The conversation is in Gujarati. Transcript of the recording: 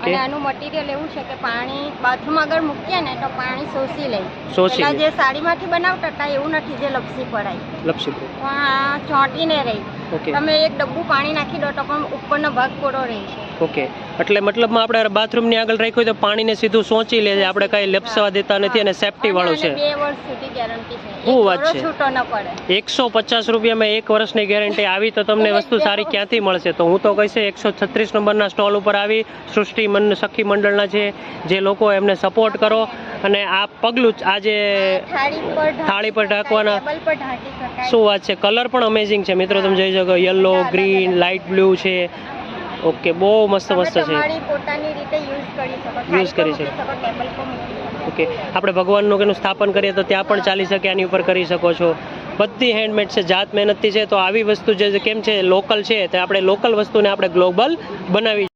અને આનું મટીરિયલ એવું છે કે પાણી બાથરૂમ આગળ મૂકીએ ને તો પાણી શોષી લે. શોષી. જે સાડીમાંથી બનાવતા હતા એવું નથી જે લપસી પડાય. લપસી ચોંટીને રહી. તમે એક ડબ્બુ પાણી નાખી દો તો પણ ઉપરનો ભાગ કોરો રહે છે ઓકે. એટલે મતલબમાં આપણે બાથરૂમની આગળ રાખ્યું તો પાણીને સીધું સોંચી લે છે આપણે કાંઈ લપસવા દેતા નથી અને સેફટી વાળું છે. શું વાત છે? એકસો પચાસ રૂપિયામાં એક વર્ષની ગેરંટી આવી તો તમને વસ્તુ સારી ક્યાંથી મળશે? તો હું તો કહીશ એકસો છત્રીસ નંબરના સ્ટોલ ઉપર આવી સૃષ્ટિ મન સખી મંડળના છે જે લોકો એમને સપોર્ટ કરો અને આ પગલું જ આ થાળી પર ઢાંકવાના. શું વાત છે? કલર પણ અમેઝિંગ છે. મિત્રો તમે જોઈ શકો યલો ગ્રીન લાઇટ બ્લુ છે. ઓકે બહુ મસ્ત મસ્ત છે. યુઝ કરી શકો. ઓકે આપણે ભગવાનનું કેનું સ્થાપન કરીએ તો ત્યાં પણ ચાલી શકે આની ઉપર કરી શકો છો. બધી હેન્ડમેડ છે જાત મહેનતથી છે તો આવી વસ્તુ જે કેમ છે લોકલ છે તો આપણે લોકલ વસ્તુને આપણે ગ્લોબલ બનાવી